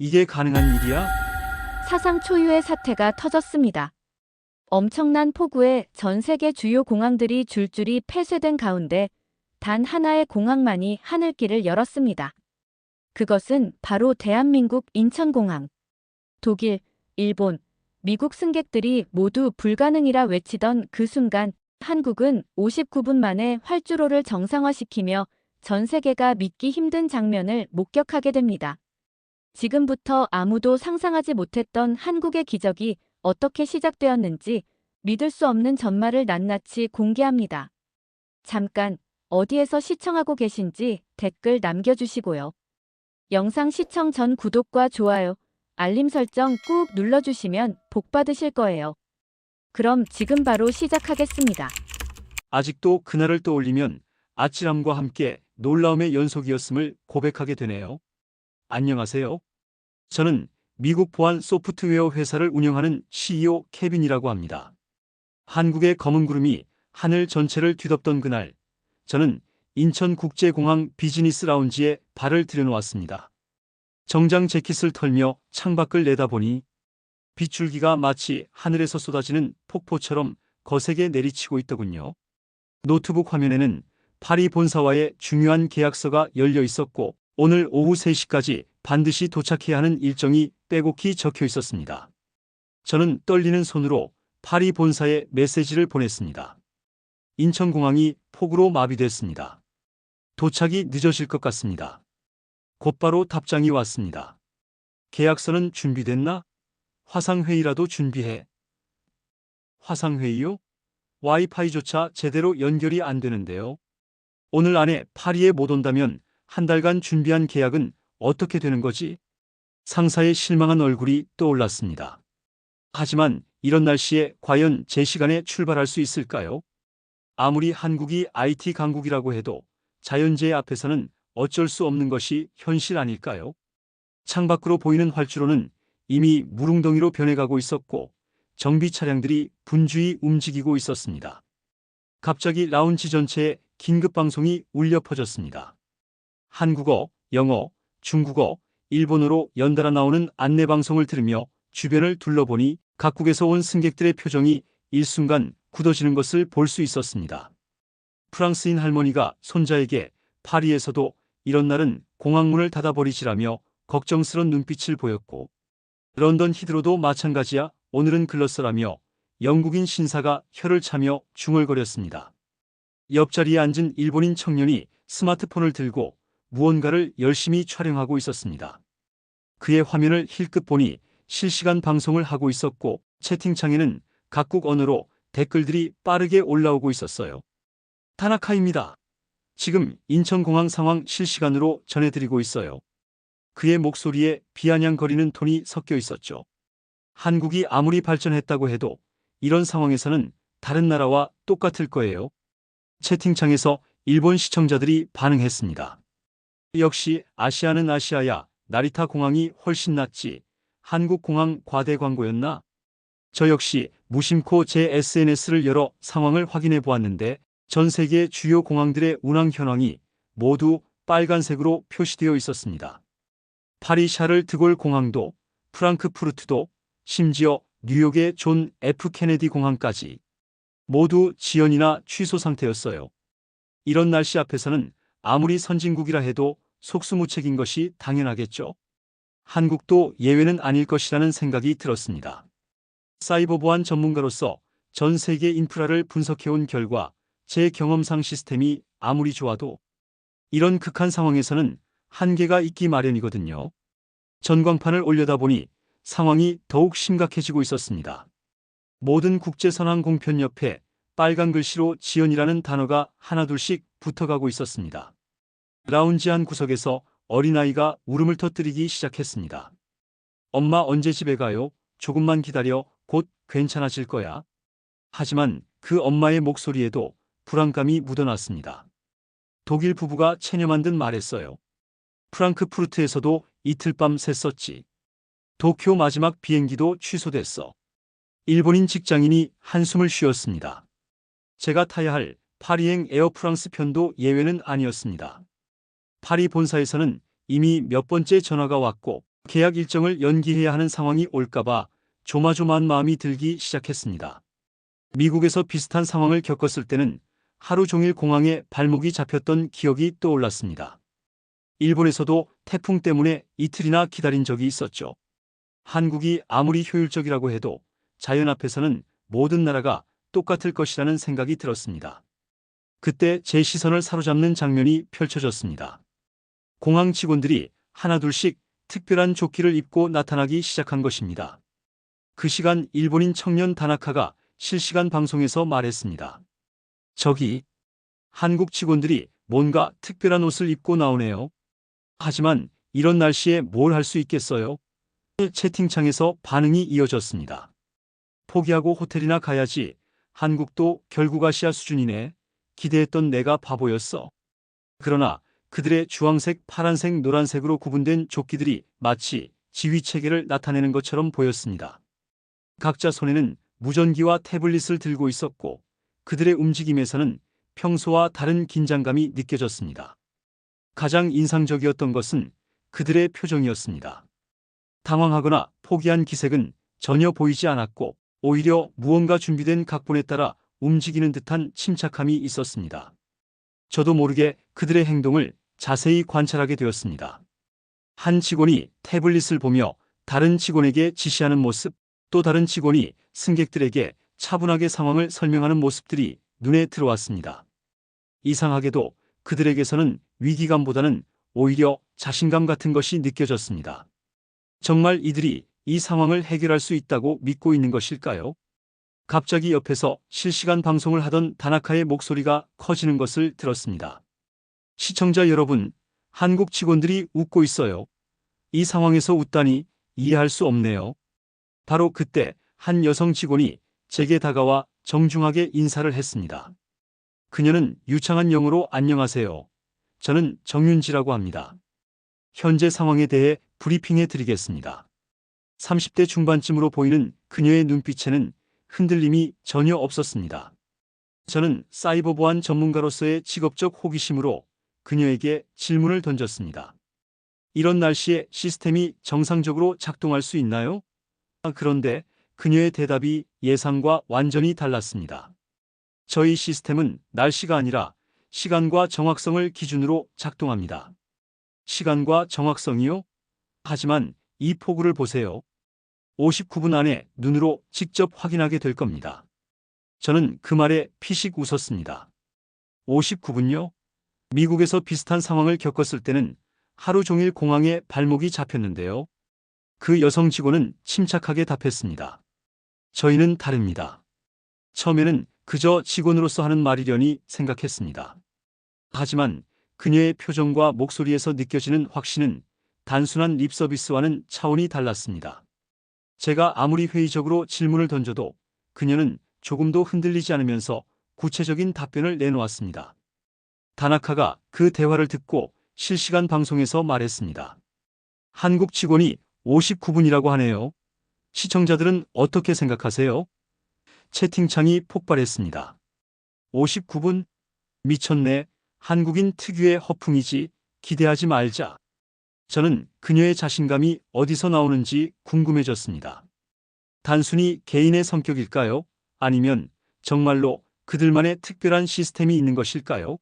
이게 가능한 일이야? 사상 초유의 사태가 터졌습니다. 엄청난 폭우에 전 세계 주요 공항들이 줄줄이 폐쇄된 가운데 단 하나의 공항만이 하늘길을 열었습니다. 그것은 바로 대한민국 인천공항. 독일, 일본, 미국 승객들이 모두 불가능이라 외치던 그 순간 한국은 59분 만에 활주로를 정상화시키며 전 세계가 믿기 힘든 장면을 목격하게 됩니다. 지금부터 아무도 상상하지 못했던 한국의 기적이 어떻게 시작되었는지 믿을 수 없는 전말을 낱낱이 공개합니다. 잠깐 어디에서 시청하고 계신지 댓글 남겨주시고요. 영상 시청 전 구독과 좋아요, 알림 설정 꾹 눌러주시면 복 받으실 거예요. 그럼 지금 바로 시작하겠습니다. 아직도 그날을 떠올리면 아찔함과 함께 놀라움의 연속이었음을 고백하게 되네요. 안녕하세요. 저는 미국 보안 소프트웨어 회사를 운영하는 CEO 케빈이라고 합니다. 한국의 검은 구름이 하늘 전체를 뒤덮던 그날, 저는 인천국제공항 비즈니스 라운지에 발을 들여놓았습니다. 정장 재킷을 털며 창밖을 내다보니 빗줄기가 마치 하늘에서 쏟아지는 폭포처럼 거세게 내리치고 있더군요. 노트북 화면에는 파리 본사와의 중요한 계약서가 열려 있었고 오늘 오후 3시까지 반드시 도착해야 하는 일정이 빼곡히 적혀 있었습니다. 저는 떨리는 손으로 파리 본사에 메시지를 보냈습니다. 인천공항이 폭우로 마비됐습니다. 도착이 늦어질 것 같습니다. 곧바로 답장이 왔습니다. 계약서는 준비됐나? 화상회의라도 준비해. 화상회의요? 와이파이조차 제대로 연결이 안 되는데요. 오늘 안에 파리에 못 온다면 한 달간 준비한 계약은 어떻게 되는 거지? 상사의 실망한 얼굴이 떠올랐습니다. 하지만 이런 날씨에 과연 제 시간에 출발할 수 있을까요? 아무리 한국이 IT 강국이라고 해도 자연재해 앞에서는 어쩔 수 없는 것이 현실 아닐까요? 창밖으로 보이는 활주로는 이미 무릉덩이로 변해가고 있었고 정비 차량들이 분주히 움직이고 있었습니다. 갑자기 라운지 전체에 긴급 방송이 울려 퍼졌습니다. 한국어, 영어, 중국어, 일본어로 연달아 나오는 안내 방송을 들으며 주변을 둘러보니 각국에서 온 승객들의 표정이 일순간 굳어지는 것을 볼 수 있었습니다. 프랑스인 할머니가 손자에게 파리에서도 이런 날은 공항문을 닫아버리시라며 걱정스런 눈빛을 보였고 런던 히드로도 마찬가지야 오늘은 글렀어라며 영국인 신사가 혀를 차며 중얼거렸습니다. 옆자리에 앉은 일본인 청년이 스마트폰을 들고 무언가를 열심히 촬영하고 있었습니다. 그의 화면을 힐끗 보니 실시간 방송을 하고 있었고 채팅창에는 각국 언어로 댓글들이 빠르게 올라오고 있었어요. 타나카입니다. 지금 인천공항 상황 실시간으로 전해드리고 있어요. 그의 목소리에 비아냥거리는 톤이 섞여 있었죠. 한국이 아무리 발전했다고 해도 이런 상황에서는 다른 나라와 똑같을 거예요. 채팅창에서 일본 시청자들이 반응했습니다. 역시 아시아는 아시아야 나리타 공항이 훨씬 낫지. 한국 공항 과대 광고였나? 저 역시 무심코 제 SNS를 열어 상황을 확인해 보았는데 전 세계 주요 공항들의 운항 현황이 모두 빨간색으로 표시되어 있었습니다. 파리 샤를 드골 공항도 프랑크푸르트도 심지어 뉴욕의 존 F 케네디 공항까지 모두 지연이나 취소 상태였어요. 이런 날씨 앞에서는 아무리 선진국이라 해도 속수무책인 것이 당연하겠죠. 한국도 예외는 아닐 것이라는 생각이 들었습니다. 사이버 보안 전문가로서 전 세계 인프라를 분석해온 결과 제 경험상 시스템이 아무리 좋아도 이런 극한 상황에서는 한계가 있기 마련이거든요. 전광판을 올려다 보니 상황이 더욱 심각해지고 있었습니다. 모든 국제선항 공편 옆에 빨간 글씨로 지연이라는 단어가 하나둘씩 붙어가고 있었습니다. 라운지 한 구석에서 어린아이가 울음을 터뜨리기 시작했습니다. 엄마 언제 집에 가요? 조금만 기다려. 곧 괜찮아질 거야. 하지만 그 엄마의 목소리에도 불안감이 묻어났습니다. 독일 부부가 체념한 듯 말했어요. 프랑크푸르트에서도 이틀 밤 샜었지. 도쿄 마지막 비행기도 취소됐어. 일본인 직장인이 한숨을 쉬었습니다. 제가 타야 할 파리행 에어프랑스 편도 예외는 아니었습니다. 파리 본사에서는 이미 몇 번째 전화가 왔고 계약 일정을 연기해야 하는 상황이 올까봐 조마조마한 마음이 들기 시작했습니다. 미국에서 비슷한 상황을 겪었을 때는 하루 종일 공항에 발목이 잡혔던 기억이 떠올랐습니다. 일본에서도 태풍 때문에 이틀이나 기다린 적이 있었죠. 한국이 아무리 효율적이라고 해도 자연 앞에서는 모든 나라가 똑같을 것이라는 생각이 들었습니다. 그때 제 시선을 사로잡는 장면이 펼쳐졌습니다. 공항 직원들이 하나둘씩 특별한 조끼를 입고 나타나기 시작한 것입니다. 그 시간 일본인 청년 다나카가 실시간 방송에서 말했습니다. 저기, 한국 직원들이 뭔가 특별한 옷을 입고 나오네요. 하지만 이런 날씨에 뭘 할 수 있겠어요? 채팅창에서 반응이 이어졌습니다. 포기하고 호텔이나 가야지. 한국도 결국 아시아 수준이네. 기대했던 내가 바보였어. 그러나 그들의 주황색, 파란색, 노란색으로 구분된 조끼들이 마치 지휘 체계를 나타내는 것처럼 보였습니다. 각자 손에는 무전기와 태블릿을 들고 있었고 그들의 움직임에서는 평소와 다른 긴장감이 느껴졌습니다. 가장 인상적이었던 것은 그들의 표정이었습니다. 당황하거나 포기한 기색은 전혀 보이지 않았고 오히려 무언가 준비된 각본에 따라 움직이는 듯한 침착함이 있었습니다. 저도 모르게 그들의 행동을 자세히 관찰하게 되었습니다. 한 직원이 태블릿을 보며 다른 직원에게 지시하는 모습, 또 다른 직원이 승객들에게 차분하게 상황을 설명하는 모습들이 눈에 들어왔습니다. 이상하게도 그들에게서는 위기감보다는 오히려 자신감 같은 것이 느껴졌습니다. 정말 이들이 이 상황을 해결할 수 있다고 믿고 있는 것일까요? 갑자기 옆에서 실시간 방송을 하던 다나카의 목소리가 커지는 것을 들었습니다. 시청자 여러분, 한국 직원들이 웃고 있어요. 이 상황에서 웃다니 이해할 수 없네요. 바로 그때 한 여성 직원이 제게 다가와 정중하게 인사를 했습니다. 그녀는 유창한 영어로 안녕하세요. 저는 정윤지라고 합니다. 현재 상황에 대해 브리핑해 드리겠습니다. 30대 중반쯤으로 보이는 그녀의 눈빛에는 흔들림이 전혀 없었습니다. 저는 사이버 보안 전문가로서의 직업적 호기심으로 그녀에게 질문을 던졌습니다. 이런 날씨에 시스템이 정상적으로 작동할 수 있나요? 아, 그런데 그녀의 대답이 예상과 완전히 달랐습니다. 저희 시스템은 날씨가 아니라 시간과 정확성을 기준으로 작동합니다. 시간과 정확성이요? 하지만 이 포구를 보세요. 59분 안에 눈으로 직접 확인하게 될 겁니다. 저는 그 말에 피식 웃었습니다. 59분요? 미국에서 비슷한 상황을 겪었을 때는 하루 종일 공항에 발목이 잡혔는데요. 그 여성 직원은 침착하게 답했습니다. 저희는 다릅니다. 처음에는 그저 직원으로서 하는 말이려니 생각했습니다. 하지만 그녀의 표정과 목소리에서 느껴지는 확신은 단순한 립 서비스와는 차원이 달랐습니다. 제가 아무리 회의적으로 질문을 던져도 그녀는 조금도 흔들리지 않으면서 구체적인 답변을 내놓았습니다. 다나카가 그 대화를 듣고 실시간 방송에서 말했습니다. 한국 직원이 59분이라고 하네요. 시청자들은 어떻게 생각하세요? 채팅창이 폭발했습니다. 59분? 미쳤네. 한국인 특유의 허풍이지. 기대하지 말자. 저는 그녀의 자신감이 어디서 나오는지 궁금해졌습니다. 단순히 개인의 성격일까요? 아니면 정말로 그들만의 특별한 시스템이 있는 것일까요?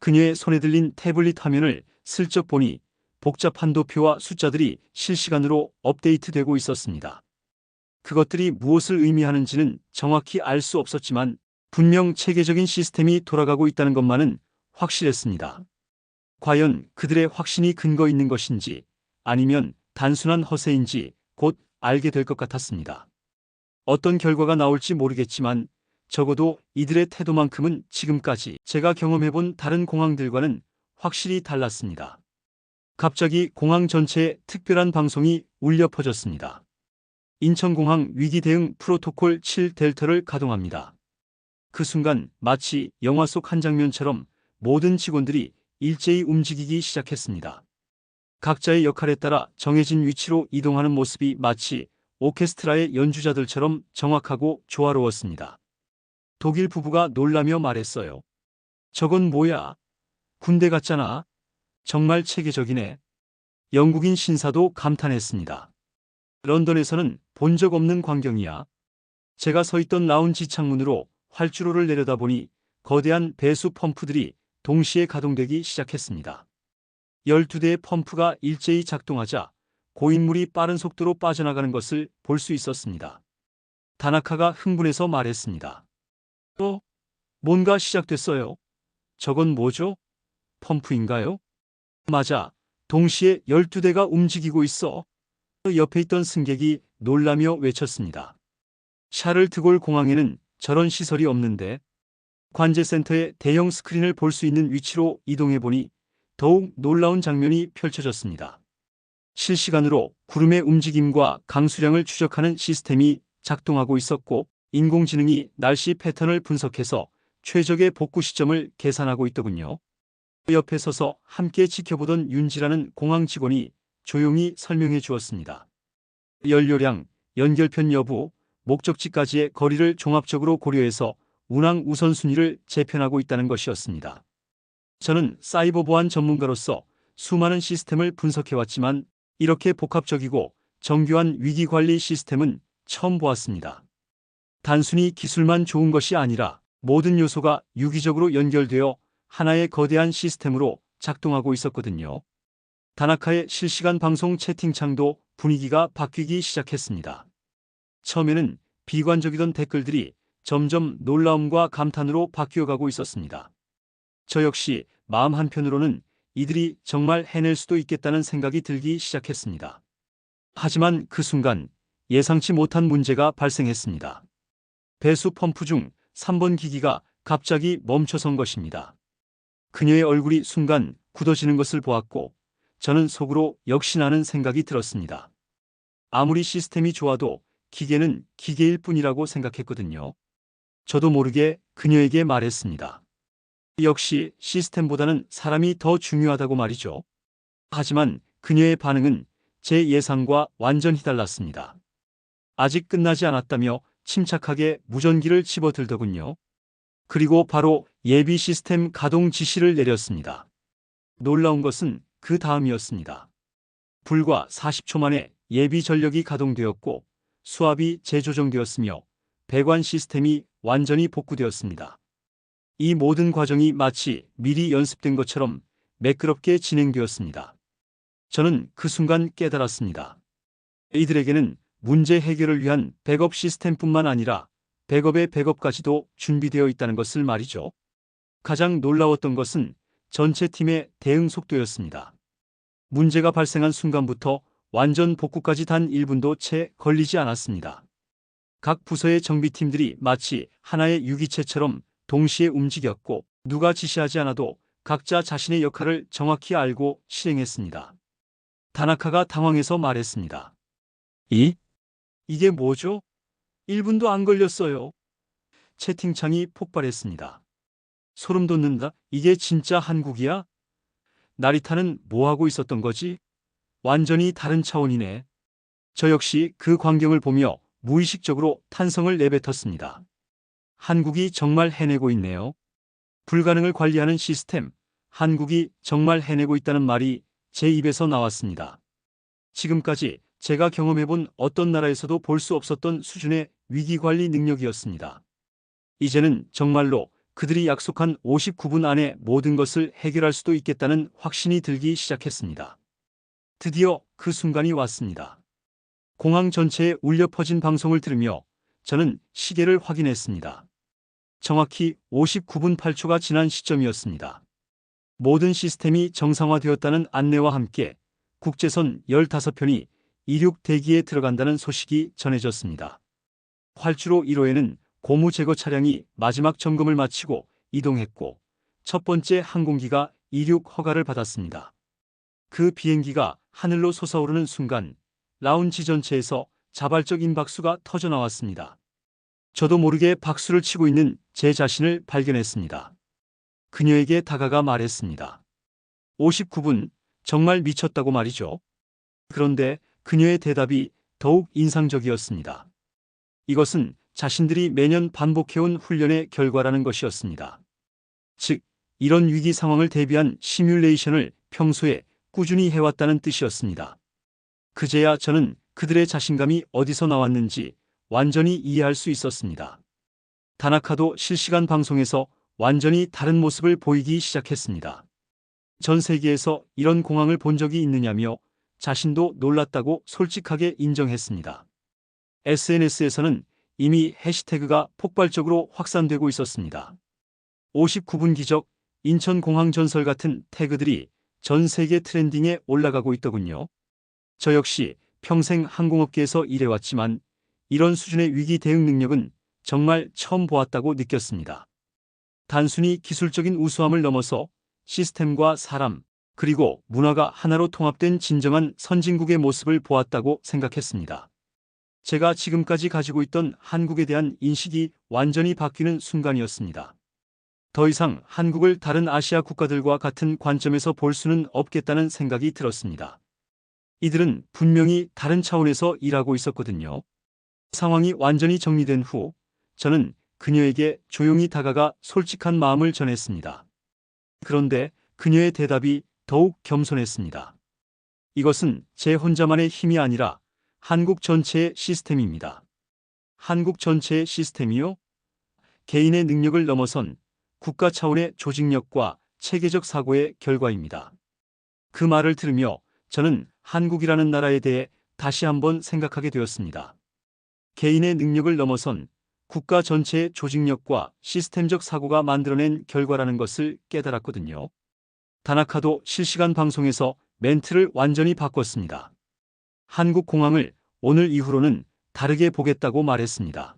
그녀의 손에 들린 태블릿 화면을 슬쩍 보니 복잡한 도표와 숫자들이 실시간으로 업데이트되고 있었습니다. 그것들이 무엇을 의미하는지는 정확히 알 수 없었지만 분명 체계적인 시스템이 돌아가고 있다는 것만은 확실했습니다. 과연 그들의 확신이 근거 있는 것인지 아니면 단순한 허세인지 곧 알게 될 것 같았습니다. 어떤 결과가 나올지 모르겠지만 적어도 이들의 태도만큼은 지금까지 제가 경험해본 다른 공항들과는 확실히 달랐습니다. 갑자기 공항 전체에 특별한 방송이 울려 퍼졌습니다. 인천공항 위기 대응 프로토콜 7 델타를 가동합니다. 그 순간 마치 영화 속 한 장면처럼 모든 직원들이 일제히 움직이기 시작했습니다. 각자의 역할에 따라 정해진 위치로 이동하는 모습이 마치 오케스트라의 연주자들처럼 정확하고 조화로웠습니다. 독일 부부가 놀라며 말했어요. 저건 뭐야? 군대 같잖아. 정말 체계적이네. 영국인 신사도 감탄했습니다. 런던에서는 본 적 없는 광경이야. 제가 서 있던 라운지 창문으로 활주로를 내려다보니 거대한 배수 펌프들이 동시에 가동되기 시작했습니다. 12대의 펌프가 일제히 작동하자 고인물이 빠른 속도로 빠져나가는 것을 볼 수 있었습니다. 다나카가 흥분해서 말했습니다. 어? 뭔가 시작됐어요. 저건 뭐죠? 펌프인가요? 맞아. 동시에 12대가 움직이고 있어. 옆에 있던 승객이 놀라며 외쳤습니다. 샤를 드골 공항에는 저런 시설이 없는데 관제센터의 대형 스크린을 볼 수 있는 위치로 이동해 보니 더욱 놀라운 장면이 펼쳐졌습니다. 실시간으로 구름의 움직임과 강수량을 추적하는 시스템이 작동하고 있었고 인공지능이 날씨 패턴을 분석해서 최적의 복구 시점을 계산하고 있더군요. 옆에 서서 함께 지켜보던 윤지라는 공항 직원이 조용히 설명해 주었습니다. 연료량, 연결편 여부, 목적지까지의 거리를 종합적으로 고려해서 운항 우선순위를 재편하고 있다는 것이었습니다. 저는 사이버 보안 전문가로서 수많은 시스템을 분석해왔지만 이렇게 복합적이고 정교한 위기 관리 시스템은 처음 보았습니다. 단순히 기술만 좋은 것이 아니라 모든 요소가 유기적으로 연결되어 하나의 거대한 시스템으로 작동하고 있었거든요. 다나카의 실시간 방송 채팅창도 분위기가 바뀌기 시작했습니다. 처음에는 비관적이던 댓글들이 점점 놀라움과 감탄으로 바뀌어가고 있었습니다. 저 역시 마음 한편으로는 이들이 정말 해낼 수도 있겠다는 생각이 들기 시작했습니다. 하지만 그 순간 예상치 못한 문제가 발생했습니다. 배수 펌프 중 3번 기기가 갑자기 멈춰선 것입니다. 그녀의 얼굴이 순간 굳어지는 것을 보았고 저는 속으로 역시나는 생각이 들었습니다. 아무리 시스템이 좋아도 기계는 기계일 뿐이라고 생각했거든요. 저도 모르게 그녀에게 말했습니다. 역시 시스템보다는 사람이 더 중요하다고 말이죠. 하지만 그녀의 반응은 제 예상과 완전히 달랐습니다. 아직 끝나지 않았다며 침착하게 무전기를 집어들더군요. 그리고 바로 예비 시스템 가동 지시를 내렸습니다. 놀라운 것은 그 다음이었습니다. 불과 40초 만에 예비 전력이 가동되었고 수압이 재조정되었으며 배관 시스템이 완전히 복구되었습니다. 이 모든 과정이 마치 미리 연습된 것처럼 매끄럽게 진행되었습니다. 저는 그 순간 깨달았습니다. 이들에게는 문제 해결을 위한 백업 시스템뿐만 아니라 백업의 백업까지도 준비되어 있다는 것을 말이죠. 가장 놀라웠던 것은 전체 팀의 대응 속도였습니다. 문제가 발생한 순간부터 완전 복구까지 단 1분도 채 걸리지 않았습니다. 각 부서의 정비팀들이 마치 하나의 유기체처럼 동시에 움직였고 누가 지시하지 않아도 각자 자신의 역할을 정확히 알고 실행했습니다. 다나카가 당황해서 말했습니다. 이? 이게 뭐죠? 1분도 안 걸렸어요. 채팅창이 폭발했습니다. 소름 돋는다. 이게 진짜 한국이야? 나리타는 뭐하고 있었던 거지? 완전히 다른 차원이네. 저 역시 그 광경을 보며 무의식적으로 탄성을 내뱉었습니다. 한국이 정말 해내고 있네요. 불가능을 관리하는 시스템, 한국이 정말 해내고 있다는 말이 제 입에서 나왔습니다. 지금까지 제가 경험해본 어떤 나라에서도 볼 수 없었던 수준의 위기관리 능력이었습니다. 이제는 정말로 그들이 약속한 59분 안에 모든 것을 해결할 수도 있겠다는 확신이 들기 시작했습니다. 드디어 그 순간이 왔습니다. 공항 전체에 울려 퍼진 방송을 들으며 저는 시계를 확인했습니다. 정확히 59분 8초가 지난 시점이었습니다. 모든 시스템이 정상화되었다는 안내와 함께 국제선 15편이 이륙 대기에 들어간다는 소식이 전해졌습니다. 활주로 1호에는 고무 제거 차량이 마지막 점검을 마치고 이동했고 첫 번째 항공기가 이륙 허가를 받았습니다. 그 비행기가 하늘로 솟아오르는 순간 라운지 전체에서 자발적인 박수가 터져 나왔습니다. 저도 모르게 박수를 치고 있는 제 자신을 발견했습니다. 그녀에게 다가가 말했습니다. 59분, 정말 미쳤다고 말이죠. 그런데 그녀의 대답이 더욱 인상적이었습니다. 이것은 자신들이 매년 반복해온 훈련의 결과라는 것이었습니다. 즉, 이런 위기 상황을 대비한 시뮬레이션을 평소에 꾸준히 해왔다는 뜻이었습니다. 그제야 저는 그들의 자신감이 어디서 나왔는지 완전히 이해할 수 있었습니다. 다나카도 실시간 방송에서 완전히 다른 모습을 보이기 시작했습니다. 전 세계에서 이런 공항을 본 적이 있느냐며 자신도 놀랐다고 솔직하게 인정했습니다. SNS에서는 이미 해시태그가 폭발적으로 확산되고 있었습니다. 59분 기적, 인천공항 전설 같은 태그들이 전 세계 트렌딩에 올라가고 있더군요. 저 역시 평생 항공업계에서 일해왔지만 이런 수준의 위기 대응 능력은 정말 처음 보았다고 느꼈습니다. 단순히 기술적인 우수함을 넘어서 시스템과 사람, 그리고 문화가 하나로 통합된 진정한 선진국의 모습을 보았다고 생각했습니다. 제가 지금까지 가지고 있던 한국에 대한 인식이 완전히 바뀌는 순간이었습니다. 더 이상 한국을 다른 아시아 국가들과 같은 관점에서 볼 수는 없겠다는 생각이 들었습니다. 이들은 분명히 다른 차원에서 일하고 있었거든요. 상황이 완전히 정리된 후 저는 그녀에게 조용히 다가가 솔직한 마음을 전했습니다. 그런데 그녀의 대답이 더욱 겸손했습니다. 이것은 제 혼자만의 힘이 아니라 한국 전체의 시스템입니다. 한국 전체의 시스템이요? 개인의 능력을 넘어선 국가 차원의 조직력과 체계적 사고의 결과입니다. 그 말을 들으며 저는 한국이라는 나라에 대해 다시 한번 생각하게 되었습니다. 개인의 능력을 넘어선 국가 전체의 조직력과 시스템적 사고가 만들어낸 결과라는 것을 깨달았거든요. 다나카도 실시간 방송에서 멘트를 완전히 바꿨습니다. 한국 공항을 오늘 이후로는 다르게 보겠다고 말했습니다.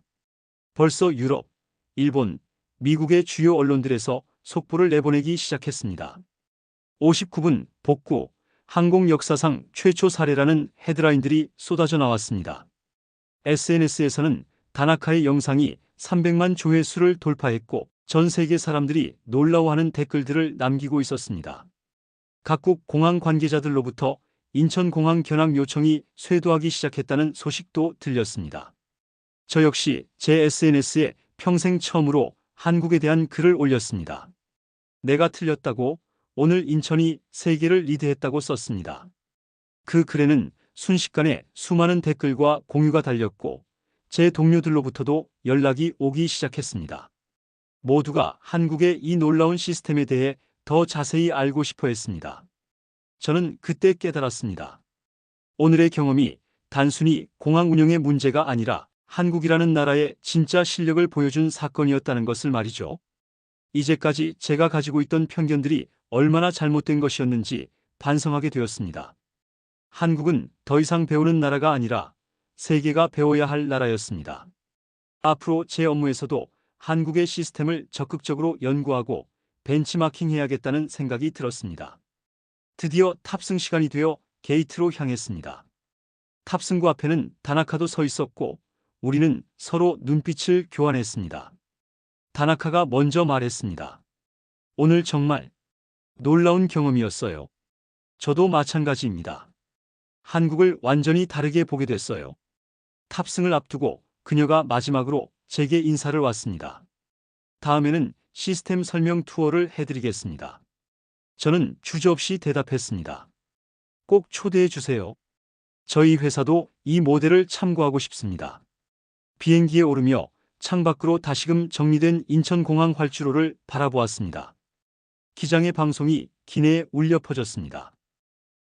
벌써 유럽, 일본, 미국의 주요 언론들에서 속보를 내보내기 시작했습니다. 59분 복구, 항공 역사상 최초 사례라는 헤드라인들이 쏟아져 나왔습니다. SNS에서는 다나카의 영상이 300만 조회수를 돌파했고 전 세계 사람들이 놀라워하는 댓글들을 남기고 있었습니다. 각국 공항 관계자들로부터 인천공항 견학 요청이 쇄도하기 시작했다는 소식도 들렸습니다. 저 역시 제 SNS에 평생 처음으로 한국에 대한 글을 올렸습니다. 내가 틀렸다고 오늘 인천이 세계를 리드했다고 썼습니다. 그 글에는 순식간에 수많은 댓글과 공유가 달렸고 제 동료들로부터도 연락이 오기 시작했습니다. 모두가 한국의 이 놀라운 시스템에 대해 더 자세히 알고 싶어 했습니다. 저는 그때 깨달았습니다. 오늘의 경험이 단순히 공항 운영의 문제가 아니라 한국이라는 나라의 진짜 실력을 보여준 사건이었다는 것을 말이죠. 이제까지 제가 가지고 있던 편견들이 얼마나 잘못된 것이었는지 반성하게 되었습니다. 한국은 더 이상 배우는 나라가 아니라 세계가 배워야 할 나라였습니다. 앞으로 제 업무에서도 한국의 시스템을 적극적으로 연구하고 벤치마킹 해야겠다는 생각이 들었습니다. 드디어 탑승 시간이 되어 게이트로 향했습니다. 탑승구 앞에는 다나카도 서 있었고 우리는 서로 눈빛을 교환했습니다. 다나카가 먼저 말했습니다. 오늘 정말 놀라운 경험이었어요. 저도 마찬가지입니다. 한국을 완전히 다르게 보게 됐어요. 탑승을 앞두고 그녀가 마지막으로 제게 인사를 왔습니다. 다음에는 시스템 설명 투어를 해드리겠습니다. 저는 주저없이 대답했습니다. 꼭 초대해 주세요. 저희 회사도 이 모델을 참고하고 싶습니다. 비행기에 오르며 창밖으로 다시금 정리된 인천공항 활주로를 바라보았습니다. 기장의 방송이 기내에 울려 퍼졌습니다.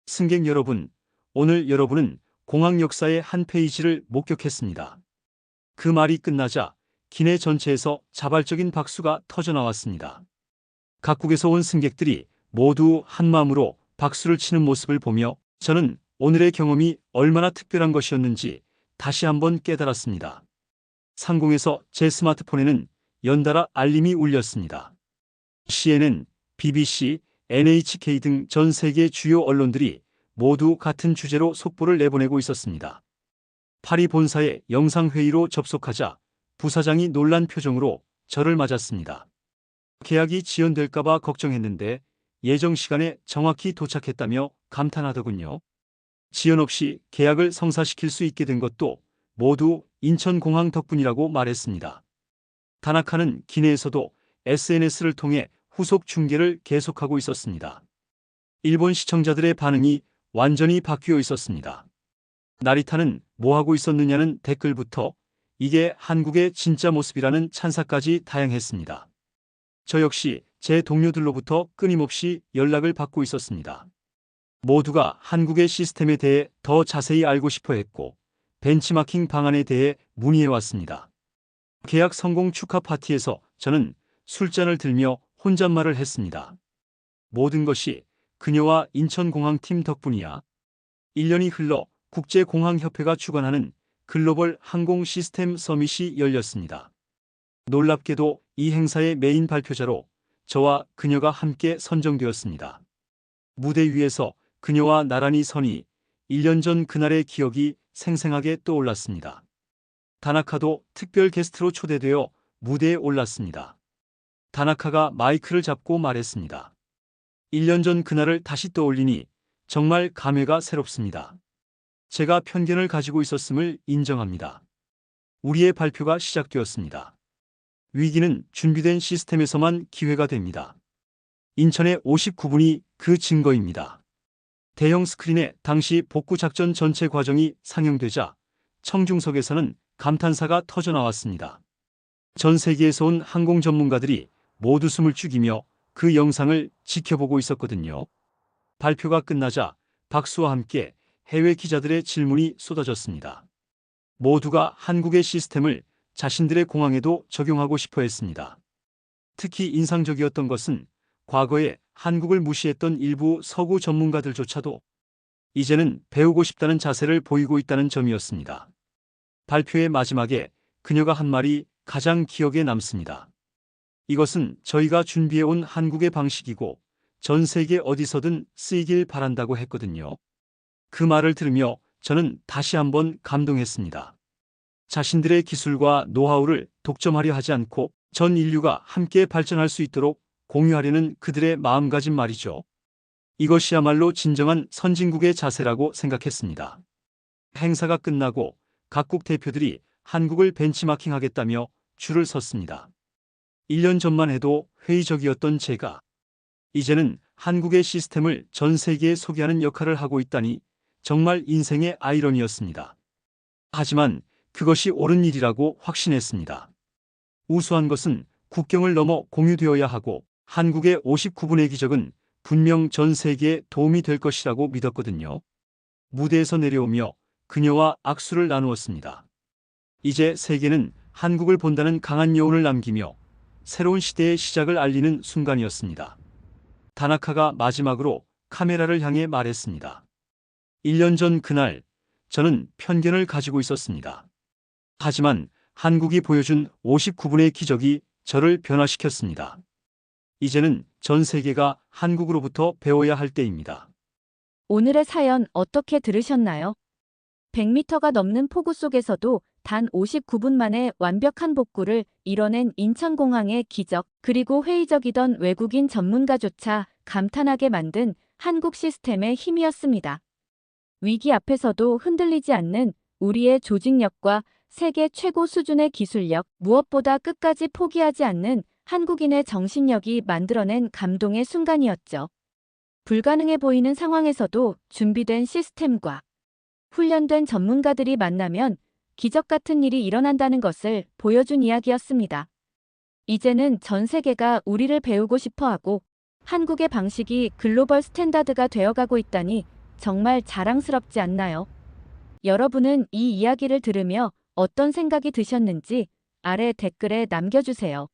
승객 여러분, 오늘 여러분은 공항 역사의 한 페이지를 목격했습니다. 그 말이 끝나자 기내 전체에서 자발적인 박수가 터져 나왔습니다. 각국에서 온 승객들이 모두 한마음으로 박수를 치는 모습을 보며 저는 오늘의 경험이 얼마나 특별한 것이었는지 다시 한번 깨달았습니다. 상공에서 제 스마트폰에는 연달아 알림이 울렸습니다. CNN, BBC, NHK 등 전 세계 주요 언론들이 모두 같은 주제로 속보를 내보내고 있었습니다. 파리 본사의 영상회의로 접속하자 부사장이 놀란 표정으로 저를 맞았습니다. 계약이 지연될까봐 걱정했는데 예정 시간에 정확히 도착했다며 감탄하더군요. 지연 없이 계약을 성사시킬 수 있게 된 것도 모두 인천공항 덕분이라고 말했습니다. 다나카는 기내에서도 SNS를 통해 후속 중계를 계속하고 있었습니다. 일본 시청자들의 반응이 완전히 바뀌어 있었습니다. 나리타는 뭐하고 있었느냐는 댓글부터 이게 한국의 진짜 모습이라는 찬사까지 다양했습니다. 저 역시 제 동료들로부터 끊임없이 연락을 받고 있었습니다. 모두가 한국의 시스템에 대해 더 자세히 알고 싶어 했고, 벤치마킹 방안에 대해 문의해 왔습니다. 계약 성공 축하 파티에서 저는 술잔을 들며 혼잣말을 했습니다. 모든 것이 그녀와 인천공항팀 덕분이야. 1년이 흘러 국제공항협회가 주관하는 글로벌 항공 시스템 서밋이 열렸습니다. 놀랍게도 이 행사의 메인 발표자로 저와 그녀가 함께 선정되었습니다. 무대 위에서 그녀와 나란히 서니 1년 전 그날의 기억이 생생하게 떠올랐습니다. 다나카도 특별 게스트로 초대되어 무대에 올랐습니다. 다나카가 마이크를 잡고 말했습니다. 1년 전 그날을 다시 떠올리니 정말 감회가 새롭습니다. 제가 편견을 가지고 있었음을 인정합니다. 우리의 발표가 시작되었습니다. 위기는 준비된 시스템에서만 기회가 됩니다. 인천의 59분이 그 증거입니다. 대형 스크린에 당시 복구 작전 전체 과정이 상영되자 청중석에서는 감탄사가 터져 나왔습니다. 전 세계에서 온 항공 전문가들이 모두 숨을 죽이며 그 영상을 지켜보고 있었거든요. 발표가 끝나자 박수와 함께 해외 기자들의 질문이 쏟아졌습니다. 모두가 한국의 시스템을 자신들의 공항에도 적용하고 싶어 했습니다. 특히 인상적이었던 것은 과거에 한국을 무시했던 일부 서구 전문가들조차도 이제는 배우고 싶다는 자세를 보이고 있다는 점이었습니다. 발표의 마지막에 그녀가 한 말이 가장 기억에 남습니다. 이것은 저희가 준비해온 한국의 방식이고 전 세계 어디서든 쓰이길 바란다고 했거든요. 그 말을 들으며 저는 다시 한번 감동했습니다. 자신들의 기술과 노하우를 독점하려 하지 않고 전 인류가 함께 발전할 수 있도록 공유하려는 그들의 마음가짐 말이죠. 이것이야말로 진정한 선진국의 자세라고 생각했습니다. 행사가 끝나고 각국 대표들이 한국을 벤치마킹하겠다며 줄을 섰습니다. 1년 전만 해도 회의적이었던 제가 이제는 한국의 시스템을 전 세계에 소개하는 역할을 하고 있다니 정말 인생의 아이러니였습니다. 하지만 그것이 옳은 일이라고 확신했습니다. 우수한 것은 국경을 넘어 공유되어야 하고 한국의 59분의 기적은 분명 전 세계에 도움이 될 것이라고 믿었거든요. 무대에서 내려오며 그녀와 악수를 나누었습니다. 이제 세계는 한국을 본다는 강한 여운을 남기며 새로운 시대의 시작을 알리는 순간이었습니다. 다나카가 마지막으로 카메라를 향해 말했습니다. 1년 전 그날 저는 편견을 가지고 있었습니다. 하지만 한국이 보여준 59분의 기적이 저를 변화시켰습니다. 이제는 전 세계가 한국으로부터 배워야 할 때입니다. 오늘의 사연 어떻게 들으셨나요? 100m가 넘는 폭우 속에서도 단 59분 만에 완벽한 복구를 이뤄낸 인천공항의 기적, 그리고 회의적이던 외국인 전문가조차 감탄하게 만든 한국 시스템의 힘이었습니다. 위기 앞에서도 흔들리지 않는 우리의 조직력과 세계 최고 수준의 기술력, 무엇보다 끝까지 포기하지 않는 한국인의 정신력이 만들어낸 감동의 순간이었죠. 불가능해 보이는 상황에서도 준비된 시스템과 훈련된 전문가들이 만나면 기적 같은 일이 일어난다는 것을 보여준 이야기였습니다. 이제는 전 세계가 우리를 배우고 싶어 하고 한국의 방식이 글로벌 스탠다드가 되어가고 있다니 정말 자랑스럽지 않나요? 여러분은 이 이야기를 들으며 어떤 생각이 드셨는지 아래 댓글에 남겨주세요.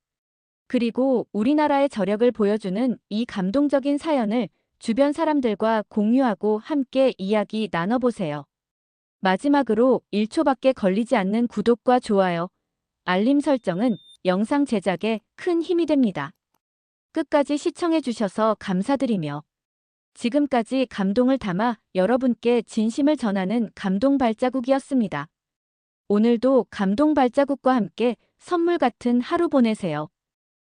그리고 우리나라의 저력을 보여주는 이 감동적인 사연을 주변 사람들과 공유하고 함께 이야기 나눠보세요. 마지막으로 1초밖에 걸리지 않는 구독과 좋아요, 알림 설정은 영상 제작에 큰 힘이 됩니다. 끝까지 시청해주셔서 감사드리며 지금까지 감동을 담아 여러분께 진심을 전하는 감동 발자국이었습니다. 오늘도 감동 발자국과 함께 선물 같은 하루 보내세요.